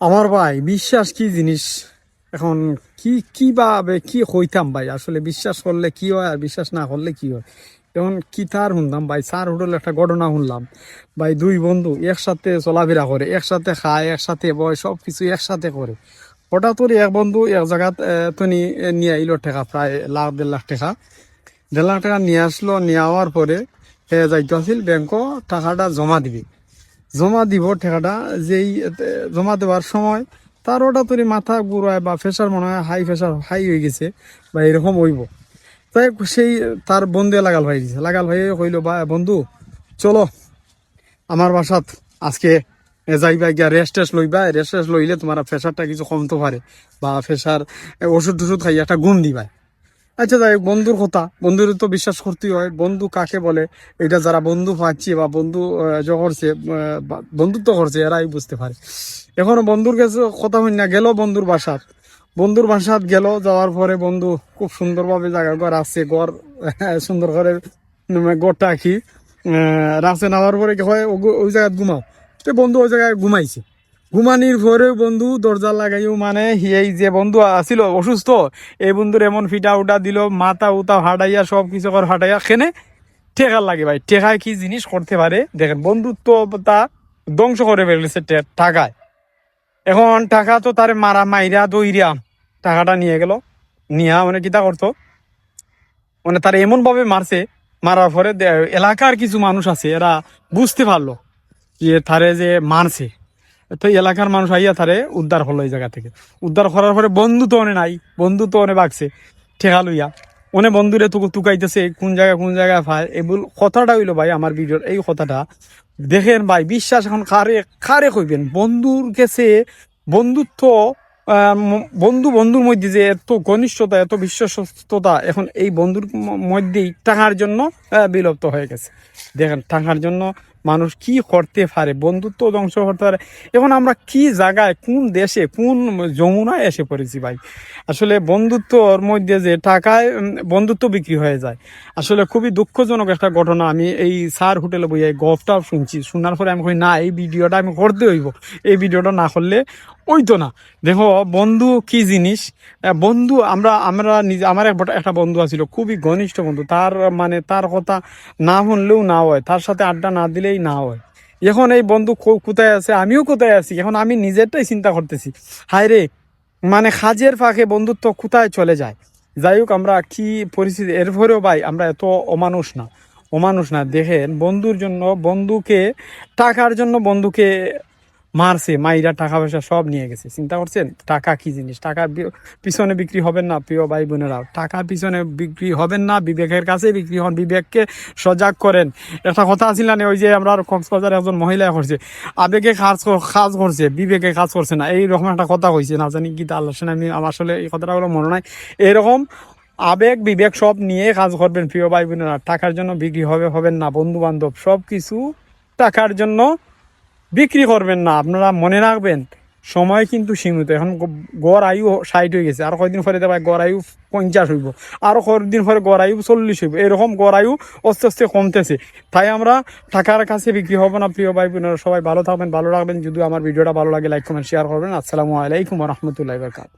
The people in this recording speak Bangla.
আমার ভাই, বিশ্বাস কি জিনিস? এখন কি কি কীভাবে কি হইতাম ভাই? আসলে বিশ্বাস করলে কি হয় আর বিশ্বাস না করলে কি হয়? এখন কি তার শুনলাম ভাই? স্যার হোটেল একটা ঘটনা শুনলাম। ভাই, দুই বন্ধু একসাথে চলাফেরা করে, একসাথে খায়, একসাথে বয় সব কিছু একসাথে করে। হঠাৎ করে এক বন্ধু এক জায়গাত তুমি নিয়ে আইলো টাকা প্রায় লাখ, দেড় লাখ টাকা দেড় লাখ টাকা নিয়ে আসলো, নিয়ে আওয়ার পরে যাইতে আছিল ব্যাংক টাকাটা জমা দিবি। জমা দিব ঠেকাটা, যেই জমা দেওয়ার সময় তার ওটা তোর মাথা ঘুরায় বা প্রেশার মনে হয় হাই প্রেশার হাই হয়ে গেছে বা এরকম হইব। তাই সেই তার বন্ধু লাগাল ভাই দিছে। লাগাল ভাই কইলো বা বন্ধু, চলো আমার বাসাত আজকে যাইবা, গিয়া রেস্ট টেস্ট লইবা। রেস্ট টেস্ট লইলে তোমার প্রেশারটা কিছু কমতে পারে বা প্রেশার ওষুধ টষুধ খাই একটা গুণ দিবা আচ্ছা যাই বন্ধুর কথা। বন্ধুর তো বিশ্বাস করতেই হয়। বন্ধু কাকে বলে? এটা যারা বন্ধু পাচ্ছে বা বন্ধু করছে বন্ধুত্ব করছে, এরাই বুঝতে পারে। এখনও বন্ধুর কাছে কথা হই না গেল বন্ধুর বাসাত বন্ধুর বাসাত গেল, যাওয়ার পরে বন্ধু খুব সুন্দরভাবে জায়গা ঘর আছে, ঘর, সুন্দর করে ঘরটা আঁকি রাস্তায় নামার পরে হয় ওই জায়গায় ঘুমাও। তো বন্ধু ওই জায়গায় ঘুমাইছে। ঘুমানির পরে বন্ধু দরজা লাগাইও মানে এই যে বন্ধু আছিল অসুস্থ, এই বন্ধুর এমন ফিটা উটা দিল, মাথা উতা হাঁটাইয়া সব কিছু করে হাঁটাইয়া খেনে ঠেকার লাগে ভাই ঠেকায় কি জিনিস করতে পারে? দেখেন বন্ধুত্ব তা ধ্বংস করে ফেলেছে টাকায় এখন টাকা তো তার মারা মাইরা দইরা টাকাটা নিয়ে গেল, নিয়া মানে কিতা করতো? মানে তার এমনভাবে মারছে, মারার পরে এলাকার কিছু মানুষ আছে, এরা বুঝতে পারল যে তারে যে মারছে। তো এলাকার মানুষ আইয়া তারে উদ্ধার হলো এই জায়গা থেকে। উদ্ধার করার পরে বন্ধু তো অনে নাই, বন্ধু তো অনে বাগছে ঠেকা লইয়া। অনে বন্ধুরে তুকু তুকাইতেছে, কোন জায়গায় কোন জায়গায় পায় এগুলো কথাটা হইল ভাই আমার ভিডিওর এই কথাটা। দেখেন ভাই, বিশ্বাস এখন কারে কারে কইবেন? বন্ধুর কাছে বন্ধুত্ব বন্ধু, বন্ধুর মধ্যে যে এত ঘনিষ্ঠতা, এত বিশ্বস্ততা, এখন এই বন্ধুর মধ্যেই টাকার জন্য বিলুপ্ত হয়ে গেছে। দেখেন টাকার জন্য মানুষ কি করতে পারে? বন্ধুত্ব ধ্বংস করতে পারে। এখন আমরা কি জায়গায় কোন দেশে, কোন যমুনায় এসে পড়েছি ভাই? আসলে বন্ধুত্বর মধ্যে যে টাকায় বন্ধুত্ব বিক্রি হয়ে যায়। আসলে খুবই দুঃখজনক একটা ঘটনা। আমি এই স্যার হোটেলে বই এই শুনছি। শোনার পরে আমি কই, না, এই ভিডিওটা আমি করতে হইব। এই ভিডিওটা না করলে ওইতো না। দেখো, বন্ধু কি জিনিস? বন্ধু আমরা আমরা নিজে, আমার এক- একটা বন্ধু আছিল, খুবই ঘনিষ্ঠ বন্ধু। তার মানে তার কথা না শুনলেও না হয়। তার সাথে আড্ডা না দিলেই না হয়। এখন এই বন্ধু কোথায় আছে? আমিও কোথায় আছি? এখন আমি নিজেরটাই চিন্তা করতেছি। হায় রে মানে হাজের ফাঁকে বন্ধুত্ব কোথায় চলে যায়? যাই হোক, আমরা কি পরিস্থিতি এর এরপরেও ভাই, আমরা এত অমানুষ না। অমানুষ না। দেখেন, বন্ধুর জন্য বন্ধুকে টাকার জন্য বন্ধুকে মারছে, মাইরা টাকা পয়সা সব নিয়ে গেছে। চিন্তা করছেন? টাকা কি জিনিস? টাকা পিছনে বিক্রি হবেন না, প্রিয় ভাই বোনেরা টাকা পিছনে বিক্রি হবেন না, বিবেকের কাছে বিক্রি হন। বিবেককে সজাগ করেন। একটা কথা আছিল না, ওই যে আমরা কক্সবাজার একজন মহিলা করছে, আবেগে কাজ কাজ করছে, বিবেকে কাজ করছে না। এইরকম একটা কথা কইছে না জানি কি তা আল্লাহ আমি আমার আসলে এই কথাটা হলো মনে নাই। এরকম আবেগ, বিবেক সব নিয়ে কাজ করবেন, প্রিয় ভাই বোনেরা টাকার জন্য বিক্রি হবে, হবেন না বন্ধু বান্ধব সব কিছু টাকার জন্য বিক্রি করবেন না, আপনারা মনে রাখবেন, সময় কিন্তু সীমিত। এখন গড় আয়ু ষাট হয়ে গেছে, আর কয়েকদিন পরে দেখায় গড় আয়ু পঞ্চাশ হইব, আর কয়েকদিন পরে গড় আয়ু চল্লিশ হইব, এরকম গড় আয়ু আস্তে আস্তে কমতেছে। তাই আমরা টাকার কাছে বিক্রি হব না, প্রিয় ভাই বোনেরা, সবাই ভালো থাকবেন, ভালো রাখবেন। যদি আমার ভিডিওটা ভালো লাগে লাইক কমেন্ট শেয়ার করবেন। আসসালামু আলাইকুম রহমতুল্লাহ বরকাত